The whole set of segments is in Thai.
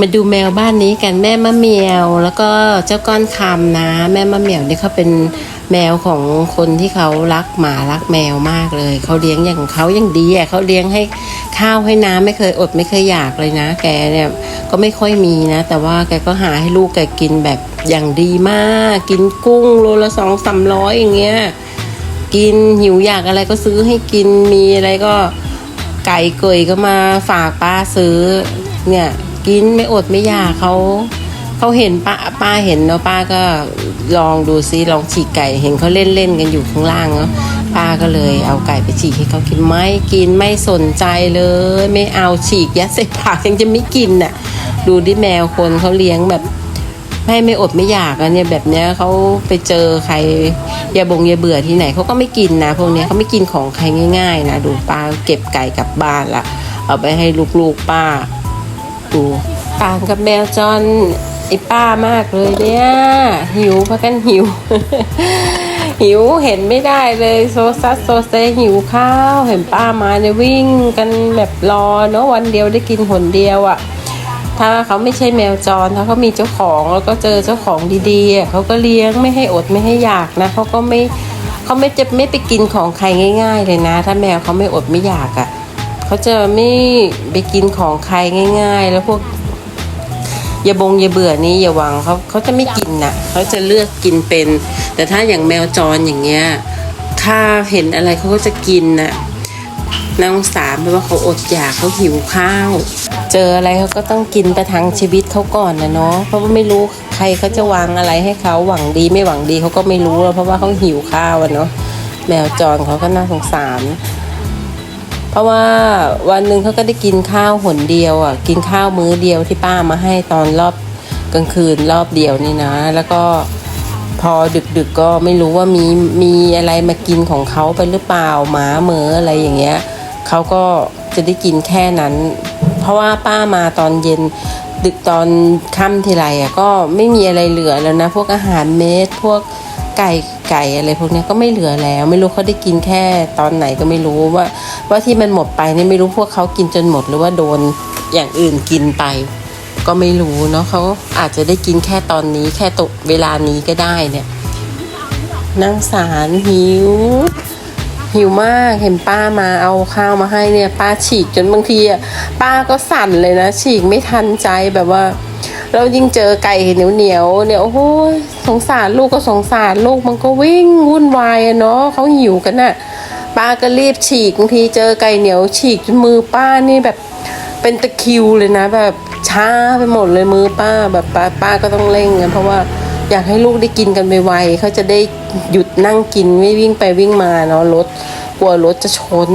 มาดูแมวบ้านนี้กันแม่มะเหมียว แล้วก็เจ้าก้อนคำนะ แม่มะเหมียวนี่เขาเป็นแมวของคนที่เขารักหมารักแมวมากเลยเขาเลี้ยงอย่างของเขาอย่างดีอะเขาเลี้ยงให้ข้าวให้น้ำไม่เคยอดไม่เคยอยากเลยนะ แกเนี่ยก็ไม่ค่อยมีนะ แต่ว่าแกก็หาให้ลูกแกกินแบบอย่างดีมาก กินกุ้งโลละสองสามร้อยอย่างเงี้ยกินหิวอยากอะไรก็ซื้อให้กินมีอะไรก็ไก่เกยก็มาฝากป้าซื้อเนี่ย กินไม่อดไม่อยากเขาเขาเห็นป้าป้าเห็นเนาะป้าก็ลองดูซิลองฉีกไก่เห็นเขาเล่นเล่นกันอยู่ข้างล่างเนาะป้าก็เลยเอาไก่ไปฉีกให้เขากินไม่กินไม่สนใจเลย ไม่เอาฉีกยัดใส่ปากยังจะไม่กินน่ะ ดูดิแมวคนเขาเลี้ยงแบบไม่ไม่อดไม่อยากอะเนี่ยแบบเนี้ยเขาไปเจอใครยาบงยาเบื่อที่ไหนเขาก็ไม่กินนะพวกเนี้ยเขาไม่กินของใครง่าย ๆ นะดูป้าเก็บไก่กลับบ้านละเอาไปให้ลูกๆป้า ต่างกับแมวจรไอ้ป้ามากเลยเนี่ยหิวพักกันหิว หิวเห็นไม่ได้เลยโซซัสโซเซหิวข้าว เห็นป้ามาเนี่ยวิ่งกันแบบรอเนาะวันเดียวได้กินหนเดียวอะ่ะ ถ้าเขาไม่ใช่แมวจรถ้าเขามีเจ้าของแล้วก็เจอเจ้าของดีๆเขาก็เลี้ยงไม่ให้อดไม่ให้อยากนะเขาก็ไม่เขาไม่จะไม่ไปกินของใครง่าย ๆ เลยนะ ถ้าแมวเขาไม่อดไม่อยากอะ เขาจะไม่ไปกินของใครง่าย ๆ แล้วพวกยาบงยาเบื่อนี้อย่าหวังเขาเขาจะไม่กินน่ะเขาจะเลือกกินเป็น แต่ถ้าอย่างแมวจรอย่างเงี้ยถ้าเห็นอะไรเขาก็จะกินน่ะน่าสงสารเพราะว่าเขาอดอยากเขาหิวข้าว เจออะไรเขาก็ต้องกินประทังชีวิตเขาก่อนนะเนาะเพราะว่าไม่รู้ใครเขาจะวางอะไรให้เขาหวังดีไม่หวังดีเขาก็ไม่รู้แล้วเพราะว่าเขาหิวข้าวอะเนาะแมวจรเขาก็น่าสงสาร ราะว่าวันหนึ่งเขาก็ได้กินข้าวหนเดียวอะกินข้าวมื้อเดียวที่ป้ามาให้ตอนรอบกลางคืนรอบเดียวนี่นะ แล้วก็พอดึกๆกก็ไม่รู้ว่ามีมีอะไรมากินของเขาไปหรือเปล่าหมาเหมออะไรอย่างเงี้ยเขาก็จะได้กินแค่นั้น เพราะว่าป้ามาตอนเย็นดึกตอนค่ำทีไรอะก็ไม่มีอะไรเหลือแล้วนะ พวกอาหารเม็ดพวก ไก่ไก่อะไรพวกนี้ก็ไม่เหลือแล้ว ไม่รู้เขาได้กินแค่ตอนไหนก็ไม่รู้ว่า ว่าที่มันหมดไปนี่ไม่รู้พวกเขากินจนหมดหรือว่าโดนอย่างอื่นกินไป ก็ไม่รู้เนาะเขาอาจจะได้กินแค่ตอนนี้แค่ตกเวลานี้ก็ได้เนี่ยนั่งสารหิว หิวมากเห็นป้ามาเอาข้าวมาให้เนี่ยป้าฉีกจนบางทีอะป้าก็สั่นเลยนะฉีกไม่ทันใจแบบว่า เรายิ่งเจอไก่เหนียวเหนียวเนี่ยโอ้โห สงสารลูกก็สงสารลูกมันก็วิ่งวุ่นวายอะเนาะเขาหิวกันน่ะป้าก็รีบฉีกบางทีเจอไก่เหนียวฉีกจนมือป้านี่แบบเป็นตะคิวเลยนะ แบบช้าไปหมดเลยมือป้าแบบป้าป้าก็ต้องเร่งนะเพราะว่าอยากให้ลูกได้กินกันไวๆเขาจะได้หยุดนั่งกินไม่วิ่งไปวิ่งมาเนาะรถกลัวรถจะชน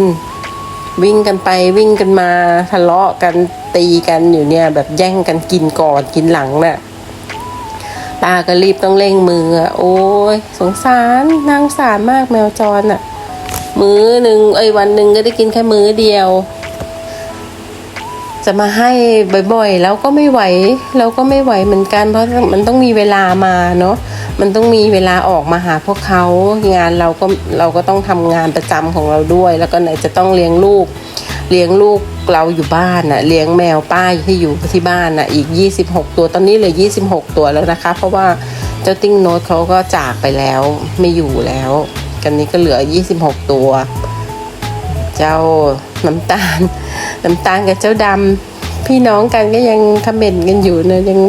วิ่งกันไปวิ่งกันมาทะเลาะกันตีกันอยู่เนี่ยแบบแย่งกันกินก่อนกินหลังน่ะ ป้าก็รีบต้องเร่งมืออะโอ้ยสงสารนางสารมากแมวจรอะ มื้อหนึ่งเอ้วันหนึ่งก็ได้กินแค่มื้อเดียว จะมาให้บ่อยๆแล้วก็ไม่ไหวเราก็ไม่ไหวเหมือนกัน เพราะมันต้องมีเวลามาเนาะมันต้องมีเวลาออกมาหาพวกเขางานเราก็เราก็ต้องทำงานประจำของเราด้วย แล้วก็ไหนจะต้องเลี้ยงลูก เลี้ยงลูกเราอยู่บ้านน่ะเลี้ยงแมวป้าที่อยู่ที่บ้านน่ะอีก 26 ตัวตอนนี้เหลือ 26 ตัวแล้วนะคะ เพราะว่าเจ้าติ้งโน้ตเขาก็จากไปแล้วไม่อยู่แล้ว กันนี้ก็เหลือ 26 ตัว เจ้าน้ำตาล น้ำตาลกับเจ้าดำพี่น้องกันก็ยังคอมเมนต์กันอยู่นะยัง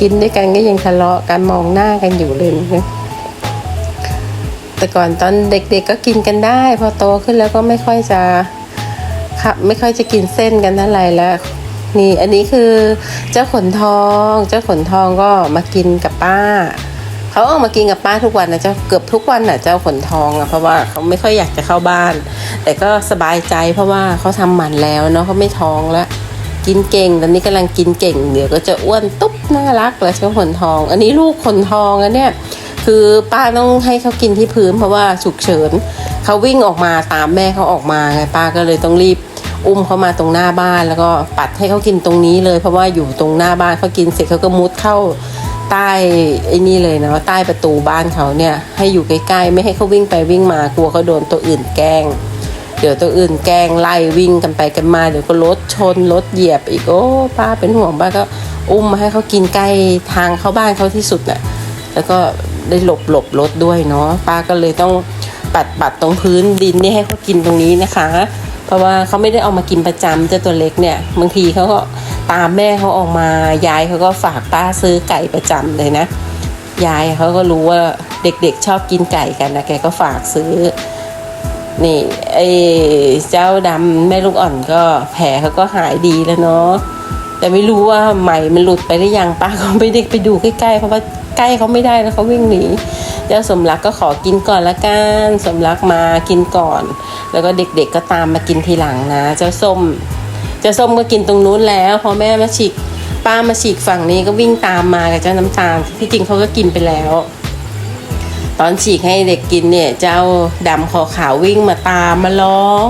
กินด้วยกันก็ยังทะเลาะกันมองหน้ากันอยู่เลยนะแต่ก่อนตอนเด็กๆก็กินกันได้ พอโตขึ้นแล้วก็ไม่ค่อยจะ ครับไม่ค่อยจะกินเส้นกันเท่าไหร่แล้วนี่อันนี้คือเจ้าขนทอง เจ้าขนทองก็มากินกับป้าเขาออกมากินกับป้าทุกวันนะเจ้าเกือบทุกวันน่ะเจ้าขนทองอะเพราะว่าเขาไม่ค่อยอยากจะเข้าบ้าน แต่ก็สบายใจเพราะว่าเขาทำหมันแล้วเนาะเขาไม่ท้องแล้วกินเก่งตอนนี้กำลังกินเก่งเดี๋ยวก็จะอ้วนตุ๊บน่ารักเลยเจ้าขนทอง อันนี้ลูกขนทองอันเนี้ยคือป้าต้องให้เขากินที่พื้นเพราะว่าฉุกเฉินเขาวิ่งออกมาตามแม่เขาออกมาไงป้าก็เลยต้องรีบ อุ้มเขามาตรงหน้าบ้านแล้วก็ปัดให้เขากินตรงนี้เลย เพราะว่าอยู่ตรงหน้าบ้านเขากินเสร็จเขาก็มุดเข้าใต้ไอ้นี่เลยนะใต้ประตูบ้านเขาเนี่ยให้อยู่ใกล้ๆ ไม่ให้เขาวิ่งไปวิ่งมากลัวเขาโดนตัวอื่นแกล้ง เดี๋ยวตัวอื่นแกล้งไล่วิ่งกันไปกันมาเดี๋ยวก็รถชนรถเหยียบอีกโอ้ป้าเป็นห่วงป้าก็อุ้มมาให้เขากินใกล้ทางเข้าบ้านเขาที่สุดน่ะแล้วก็ได้หลบหลบรถด้วยเนาะป้าก็เลยต้องปัดปัดตรงพื้นดินนี่ให้เขากินตรงนี้นะคะ เพราะว่าเขาไม่ได้เอามากินประจำเจ้าตัวเล็กเนี่ยบางทีเขาก็ตามแม่เขาออกมายายเขาก็ฝากป้าซื้อไก่ประจำเลยนะยายเขาก็รู้ว่าเด็กๆชอบกินไก่กันนะแกก็ฝากซื้อนี่ไอ้เจ้าดำแม่ลูกอ่อนก็แผลเขาก็หายดีแล้วเนาะแต่ไม่รู้ว่าไหม่มันหลุดไปหรือยังป้าก็ไม่ได้ไปดูใกล้ๆเพราะว่าใกล้เขาไม่ได้แล้วเขาวิ่งหนีเจ้าสมรักก็ขอกินก่อนละกันสมรักมากินก่อน แล้วก็เด็กๆก็ตามมากินทีหลังนะ เจ้าส้ม เจ้าส้มก็กินตรงนู้นแล้ว พอแม่มาฉีกป้ามาฉีกฝั่งนี้ก็วิ่งตามมากับเจ้าน้ำตาลที่จริงเขาก็กินไปแล้ว ตอนฉีกให้เด็กกินเนี่ย เจ้าดำคอขาววิ่งมาตามมาร้อง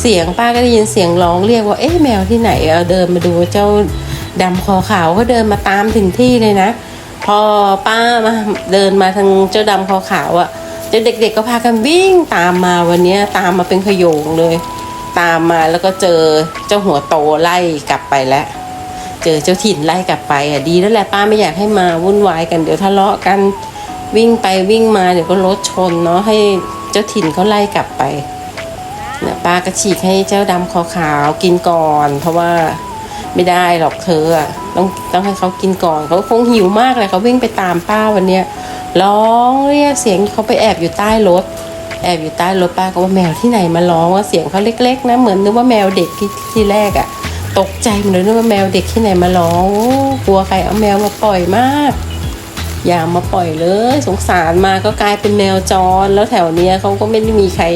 เสียงป้าก็ได้ยินเสียงร้องเรียกว่าเอ๊ะแมวที่ไหนเอาเดินมาดูเจ้าดำคอขาวก็เดินมาตามถึงที่เลยนะ พอป้ามาเดินมาทางเจ้าดำคอขาวอะ่ะ เจ้าเด็กๆก็พากันวิ่งตามมาวันนี้ตามมาเป็นขโยงเลย ตามมาแล้วก็เจอเจ้าหัวโตไล่กลับไปแล้ว เจอเจ้าถิ่นไล่กลับไปอะดีแล้วแหละป้าไม่อยากให้มาวุ่นวายกันเดี๋ยวทะเลาะกันวิ่งไปวิ่งมาเดี๋ยวก็รถชนเนาะให้เจ้าถิ่นเขาไล่กลับไปเนี่ยป้าก็ฉีกให้เจ้าดำคอขาวกินก่อน เพราะว่าไม่ได้หรอกเธออะต้องต้องให้เขากินก่อนเขาคงหิวมากเลยเขาวิ่งไปตามป้าวันเนี้ย ร้องเรียกเสียงเขาไปแอบอยู่ใต้รถ แอบอยู่ใต้รถป้าก็ว่าแมวที่ไหนมาร้องว่าเสียงเขาเล็ก ๆ นะเหมือนนึกว่าแมวเด็กที่ที่แรกอะตกใจเหมือนนึกว่าแมวเด็กที่ไหนมาร้องกลัวใครเอาแมวมาปล่อยมาก อย่ามาปล่อยเลย สงสารมาก็กลายเป็นแมวจรแล้วแถวเนี้ยเขาก็ไม่ได้มีใคร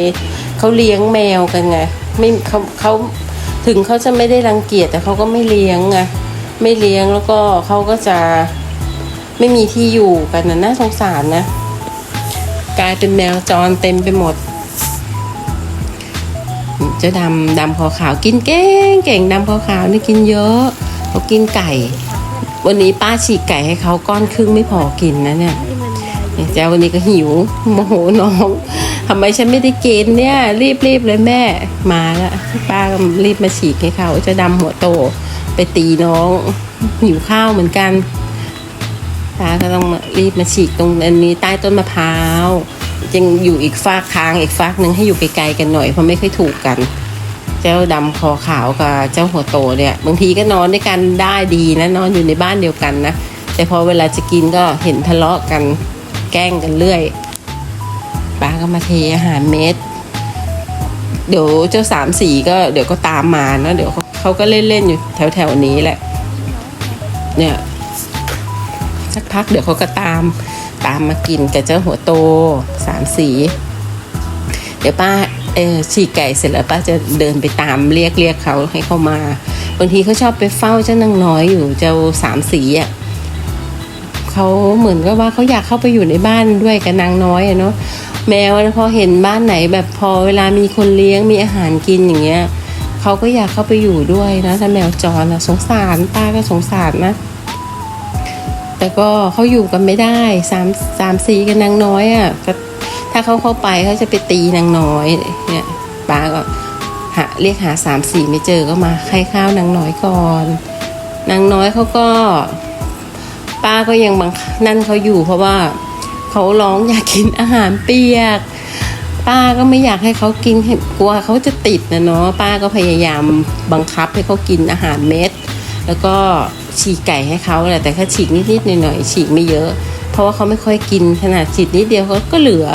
เขาเลี้ยงแมวกันไงไม่เขาเขาถึงเขาจะไม่ได้รังเกียจแต่เขาก็ไม่เลี้ยงไงไม่เลี้ยงแล้วก็เขาก็จะ ไม่มีที่อยู่กันนะน่าสงสารนะ กลายเป็นแมวจรเต็มไปหมดเจ้าดำดำคอขาวกินเก่งเก่งดำคอขาวนี่กินเยอะเขากินไก่ วันนี้ป้าฉีกไก่ให้เขาก้อนครึ่งไม่พอกินนะเนี่ยเจ้าวันนี้ก็หิวโมโหน้องทำไมฉันไม่ได้กินเนี่ยรีบรีบเลยแม่มาแล้วป้าก็รีบมาฉีกให้เขาเจะดำหัวโตไปตีน้องหิวข้าวเหมือนกัน ป้าก็ต้องมารีบมาฉีกตรงอันนี้ใต้ต้นมะพร้าวยังอยู่อีกฝากทางอีกฝากหนึ่งให้อยู่ไกลๆกันหน่อยเพราะไม่ค่อยถูกกัน เจ้าดำคอขาวกับเจ้าหัวโตเนี่ย บางทีก็นอนด้วยกันได้ดีนะนอนอยู่ในบ้านเดียวกันนะแต่พอเวลาจะกินก็เห็นทะเลาะกันแกล้งกันเรื่อยป้าก็มาเทอาหารเม็ดเดี๋ยวเจ้าสามสีก็เดี๋ยวก็ตามมานะเดี๋ยวเขาเขาก็เล่นๆอยู่แถวๆนี้แหละ เนี่ย สักพักเดี๋ยวเขาก็ตาม ตามมากินกับเจ้าหัวโตสามสี เดี๋ยวป้าเออฉีกไก่เสร็จแล้วป้าจะเดินไปตามเรียกเรียกเขาให้เขามาบางทีเขาชอบไปเฝ้าเจ้านางน้อยอยู่เจ้าสามสีอะเขาเหมือนกับว่าเขาอยากเข้าไปอยู่ในบ้านด้วยกับนางน้อยอะเนาะแมวพอเห็นบ้านไหนแบบพอเวลามีคนเลี้ยงมีอาหารกินอย่างเงี้ยเขาก็อยากเข้าไปอยู่ด้วยนะถ้าแมวจรอะสงสารป้าก็สงสารนะ แต่ก็เขาอยู่กันไม่ได้สามสามสีกับนางน้อยอะ่ะก็ถ้าเขาเข้าไปเขาจะไปตีนางน้อยเนี่ยป้าก็หาเรียกหาสามสีไม่เจอก็มาให้ข้าวนางน้อยก่อนนางน้อยเขาก็ ป้าก็ยังบังนั่นเขาอยู่เพราะว่าเขาร้องอยากกินอาหารเปียก ป้าก็ไม่อยากให้เขากินกลัวเขาจะติดนะเนาะป้าก็พยายามบังคับให้เขากินอาหารเม็ด แล้วก็ ฉีกไก่ให้เขาแหละแต่แค่ฉีกนิดๆหน่อยๆฉีกไม่เยอะ เพราะว่าเขาไม่ค่อยกินขนาดฉีกนิดเดียวเขาก็เหลือ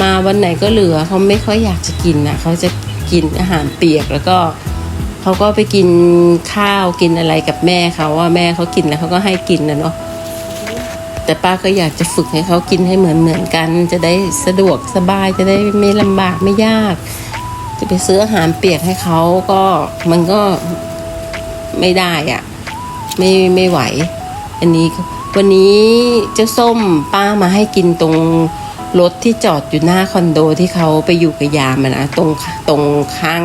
มาวันไหนก็เหลือเขาไม่ค่อยอยากจะกินนะเขาจะกินอาหารเปียกแล้วก็เขาก็ไปกินข้าวกินอะไรกับแม่เขาว่าแม่เขากินแล้วเขาก็ให้กินนะเนาะแต่ป้าก็อยากจะฝึกให้เขากินให้เหมือนเหมือนๆกัน จะได้สะดวกสบายจะได้ไม่ลำบากไม่ยาก จะไปซื้ออาหารเปียกให้เขาก็มันก็ไม่ได้อะ ไม่ไม่ไหว อันนี้วันนี้เจ้าส้มป้ามาให้กินตรงรถที่จอดอยู่หน้าคอนโดที่เขาไปอยู่กับยามอะนะตรงตรงข้าง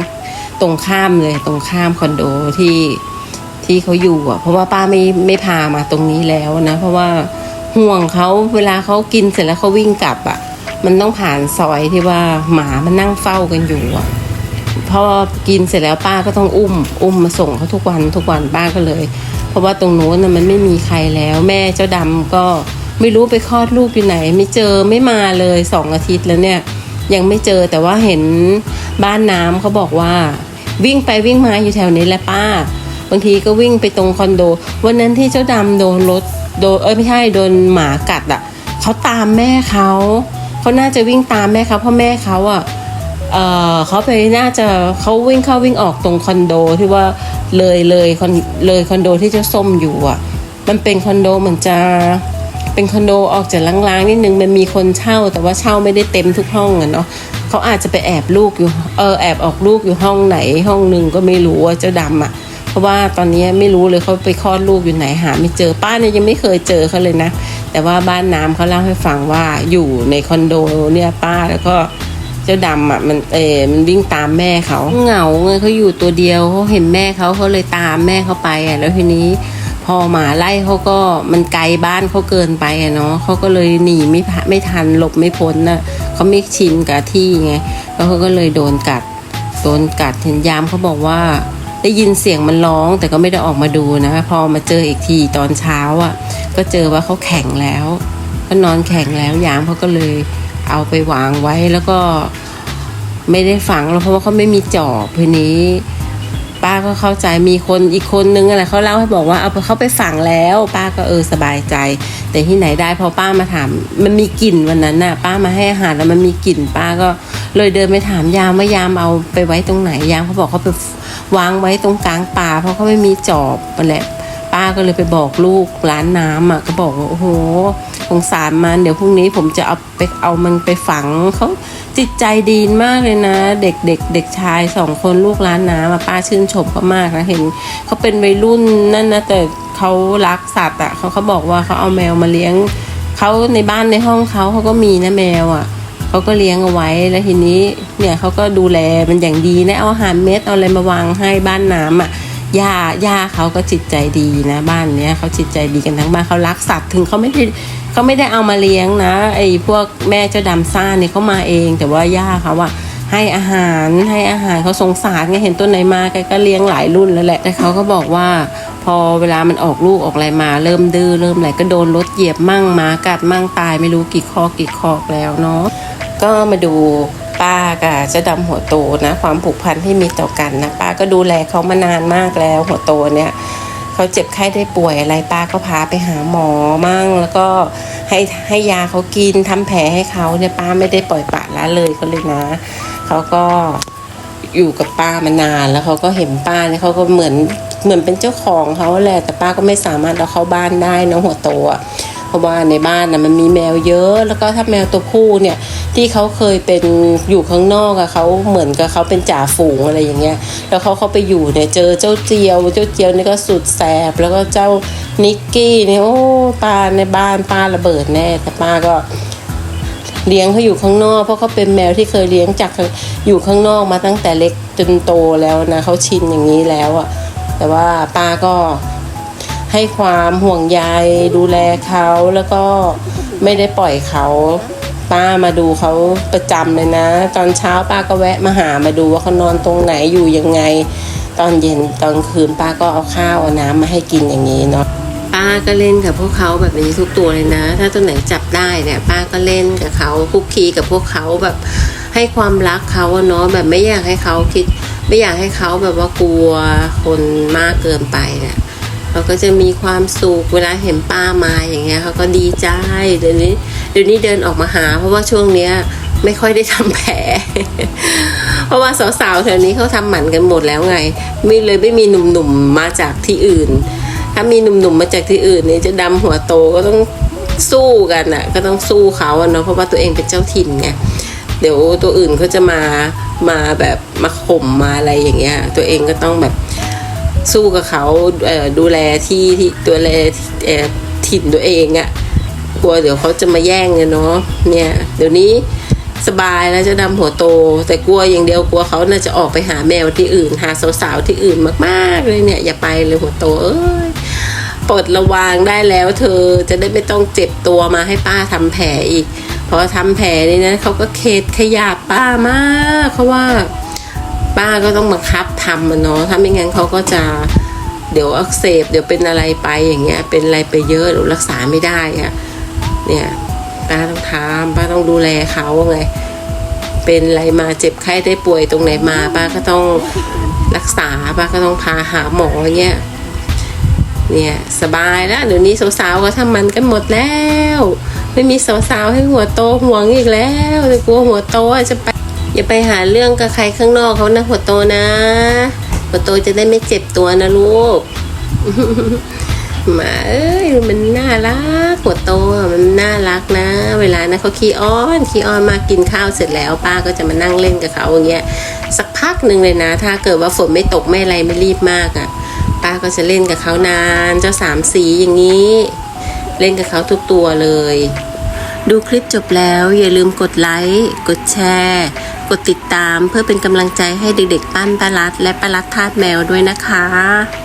ตรงข้ามเลยตรงข้ามคอนโดที่ที่เขาอยู่อะ เพราะว่าป้าไม่ไม่พามาตรงนี้แล้วนะ เพราะว่าห่วงเขาเวลาเขากินเสร็จแล้วเขาวิ่งกลับอะ มันต้องผ่านซอยที่ว่าหมามันนั่งเฝ้ากันอยู่อะพอกินเสร็จแล้วป้าก็ต้องอุ้ม อุ้มมาส่งเขาทุกวันทุกวันป้าก็เลย เพราะว่าตรงโน้นน่ะมันไม่มีใครแล้ว แม่เจ้าดำก็ไม่รู้ไปคลอดลูกอยู่ไหน ไม่เจอไม่มาเลยสองอาทิตย์แล้วเนี่ย ยังไม่เจอแต่ว่าเห็นบ้านน้ำเขาบอกว่า วิ่งไปวิ่งมาอยู่แถวนี้แหละป้า บางทีก็วิ่งไปตรงคอนโด วันนั้นที่เจ้าดำโดนรถโดนเอ้ยไม่ใช่โดนหมากัดอะเขาตามแม่เขาเขาน่าจะวิ่งตามแม่เขาเพราะแม่เขาอะเเขาไปน่าจะเขาวิ่งเข้าวิ่งออกตรงคอนโดที่ว่า เลยเลยคอนเลยคอนโดที่เจ้าส้มอยู่อะ มันเป็นคอนโดเหมือนจะเป็นคอนโดออกจากล้างๆนิดนึงมันมีคนเช่าแต่ว่าเช่าไม่ได้เต็มทุกห้องอะเนาะเขาอาจจะไปแอบลูกอยู่เออแอบออกลูกอยู่ห้องไหนห้องหนึ่งก็ไม่รู้ว่าเจ้าดำอะเพราะว่าตอนนี้ไม่รู้เลยเขาไปคลอดลูกอยู่ไหนหา ไม่เจอป้าเนี่ยยังไม่เคยเจอเขาเลยนะ แต่ว่าบ้านน้ำเขาเล่าให้ฟังว่าอยู่ในคอนโดเนี่ยป้าแล้วก็ เจ้าดำอะมันเออมันวิ่งตามแม่เขาเหงาไงเขาอยู่ตัวเดียวเขาเห็นแม่เขาเขาเลยตามแม่เขาไปอะแล้วทีนี้พอหมาไล่เขาก็มันไกลบ้านเขาเกินไปอะเนาะเขาก็เลยหนีไม่พะไม่ทันหลบไม่พ้นน่ะเขาไม่ชินกับที่ไงแล้วเขาก็เลยโดนกัดโดนกัดเห็นยามเขาบอกว่าได้ยินเสียงมันร้องแต่ก็ไม่ได้ออกมาดูนะพอมาเจออีกทีตอนเช้าอะก็เจอว่าเขาแข็งแล้ว ก็นอนแข็งแล้วยามเขาก็เลย เอาไปวางไว้แล้วก็ไม่ได้ฝังหรอกเพราะว่าเขาไม่มีจอบทีนี้ ป้าก็เข้าใจมีคนอีกคนนึงอะไรเขาเล่าให้บอกว่าเอาเขาไปฝังแล้ว ป้าก็เออสบายใจ แต่ที่ไหนได้พอป้ามาถาม มันมีกลิ่นวันนั้นน่ะ ป้ามาให้อาหารแล้วมันมีกลิ่น ป้าก็เลยเดินไปถามยามว่ายามเอาไปไว้ตรงไหนยามเขาบอกเขาไปวางไว้ตรงกลางป่า เพราะเขาไม่มีจอบนั่นแหละป้าก็เลยไปบอกลูกร้านน้ำอะก็บอกว่าโอ้โห สงสารมันเดี๋ยวพรุ่งนี้ผมจะเอาไปเอามันไปฝังเขาจิตใจดีมากเลยนะ เด็กเด็กเด็กชายสองคนลูกร้านน้ำป้าชื่นชมเขามากนะเห็นเขาเป็นวัยรุ่นนั่นนะแต่เขารักสัตว์อะเขาเขาบอกว่าเขาเอาแมวมาเลี้ยงเขาในบ้านในห้องเขาเขาก็มีนะแมวอะเขาก็เลี้ยงเอาไว้แล้วทีนี้เนี่ยเขาก็ดูแลมันอย่างดีนะเอาอาหารเม็ดเอาอะไรมาวางให้บ้านน้ำอะย่าย่าเขาก็จิตใจดีนะบ้านเนี้ยเขาจิตใจดีกันทั้งบ้านเขารักสัตว์ถึงเขาไม่ได้ เขาไม่ได้เอามาเลี้ยงนะไอ้พวกแม่เจ้าดำซ่าเนี่ยเขามาเอง แต่ว่าย่าเขาอะให้อาหารให้อาหารเขาสงสารไงเห็นตัวไหนมาแกก็เลี้ยงหลายรุ่นแล้วแหละ แต่เขาก็บอกว่า พอเวลามันออกลูกออกอะไรมา เริ่มดื้อเริ่มอะไรก็โดนรถเหยียบมั่งมากัดมั่งตายไม่รู้กี่คอกกี่คอกแล้วเนาะก็มาดูป้ากับเจ้าดำหัวโตนะ ความผูกพันที่มีต่อกันนะป้าก็ดูแลเขามานานมากแล้วหัวโตเนี่ย เขาเจ็บไข้ได้ป่วยอะไรป้าก็พาไปหาหมอมั่ง แล้วก็ให้ให้ยาเขากินทำแผลให้เขาเนี่ยป้าไม่ได้ปล่อยปละละเลยเขาเลยนะ เขาก็อยู่กับป้ามานานแล้วเขาก็เห็นป้าเนี่ยเขาก็เหมือนเหมือนเป็นเจ้าของเขาแหละแต่ป้าก็ไม่สามารถเอาเข้าบ้านได้นะหัวโตอะเพราะว่าในบ้านนะมันมีแมวเยอะ แล้วก็ถ้าแมวตัวผู้เนี่ย ที่เขาเคยเป็นอยู่ข้างนอกอะเขาเหมือนกับเขาเป็นจ่าฝูงอะไรอย่างเงี้ยแล้วเขาเขาไปอยู่เนี่ยเจอเจ้าเจียว เจ้าเจียวนี่ก็สุดแสบ แล้วก็เจ้านิกกี้เนี่ยโอ้ปลาในบ้านป้าระเบิดแน่แต่ป้าก็เลี้ยงเขาอยู่ข้างนอก เพราะเขาเป็นแมวที่เคยเลี้ยงจากอยู่ข้างนอกมาตั้งแต่เล็กจนโตแล้วนะเขาชินอย่างนี้แล้วอะแต่ว่าป้าก็ให้ความห่วงใยดูแลเขาแล้วก็ไม่ได้ปล่อยเขา ป้ามาดูเขาประจำเลยนะ ตอนเช้าป้าก็แวะมาหามาดูว่าเขานอนตรงไหนอยู่ยังไง ตอนเย็นตอนคืนป้าก็เอาข้าวเอาน้ำมาให้กินอย่างนี้เนาะป้าก็เล่นกับพวกเขาแบบนี้ทุกตัวเลยนะ ถ้าตัวไหนจับได้เนี่ย ป้าก็เล่นกับเขาคุกคีกับพวกเขาแบบให้ความรักเขาเนาะแบบไม่อยากให้เขาคิด ไม่อยากให้เขาแบบว่ากลัวคนมากเกินไปเนี่ยเขาก็จะมีความสุขเวลาเห็นป้ามาอย่างเงี้ยเขาก็ดีใจเดี๋ยวนี้ เดี๋ยวนี้เดินออกมาหา เพราะว่าช่วงเนี้ยไม่ค่อยได้ทำแผล เพราะว่าสาวๆแถวนี้เขาทำหมันกันหมดแล้วไงมีเลยไม่มีหนุ่มๆมาจากที่อื่น ถ้ามีหนุ่มๆมาจากที่อื่นเนี่ยจะดำหัวโตก็ต้องสู้กันอะ ก็ต้องสู้เขาอะเนาะเพราะว่าตัวเองเป็นเจ้าถิ่นไงเดี๋ยวตัวอื่นเขาจะมามาแบบมาข่มมาอะไรอย่างเงี้ย ตัวเองก็ต้องแบบสู้กับเขาเดูแลที่ที่ดูแลเอ่ถิ่นตัวเองอะ กลัวเดี๋ยวเขาจะมาแย่งกันเนาะเนี่ย เดี๋ยวนี้สบายแล้วจะดำหัวโต แต่กลัวอย่างเดียวกลัวเขาน่าจะออกไปหาแมวที่อื่น หาสาวๆที่อื่นมากๆเลยเนี่ย อย่าไปเลยหัวโตเอ้ยปลดระวางได้แล้ว เธอจะได้ไม่ต้องเจ็บตัวมาให้ป้าทำแผลอีกพอทำแผลนี่นะเขาก็เข็ดขยับป้ามากเพราะว่าป้าก็ต้องบังคับทำมันเนาะถ้าไม่งั้นเขาก็จะเดี๋ยวอักเสบเดี๋ยวเป็นอะไรไปอย่างเงี้ยเป็นอะไรไปเยอะหรือรักษาไม่ได้อะ เนี่ยป้าต้องทำป้าต้องดูแลเขาไงเป็นอะไรมาเจ็บไข้ได้ป่วยตรงไหนมาป้าก็ต้องรักษาป้าก็ต้องพาหาหมอเงี้ยเนี่ยสบายแล้วเดี๋ยวนี้สาวๆก็ทำมันกันหมดแล้ว ไม่มีสาวๆให้หัวโตห่วงอีกแล้วแต่กลัวหัวโตจะไปอย่าไปหาเรื่องกับใครข้างนอกเขานะหัวโตนะ หัวโตจะได้ไม่เจ็บตัวนะลูก หมาเอ้ยมันน่ารักหัวโตมันน่ารักนะ เวลานะเขาขี้อ้อนขี้อ้อนมากินข้าวเสร็จแล้ว ป้าก็จะมานั่งเล่นกับเขาอย่างเงี้ยสักพักหนึ่งเลยนะ ถ้าเกิดว่าฝนไม่ตกไม่อะไรไม่รีบมากอะ่ะ ป้าก็จะเล่นกับเขานาน เจ้าสามสีอย่างนี้ เล่นกับเขาทุกตัวเลย ดูคลิปจบแล้วอย่าลืมกดไลค์กดแชร์กดติดตามเพื่อเป็นกำลังใจให้เด็กๆปั้นปลารัดและปลารัดทาดแมวด้วยนะคะ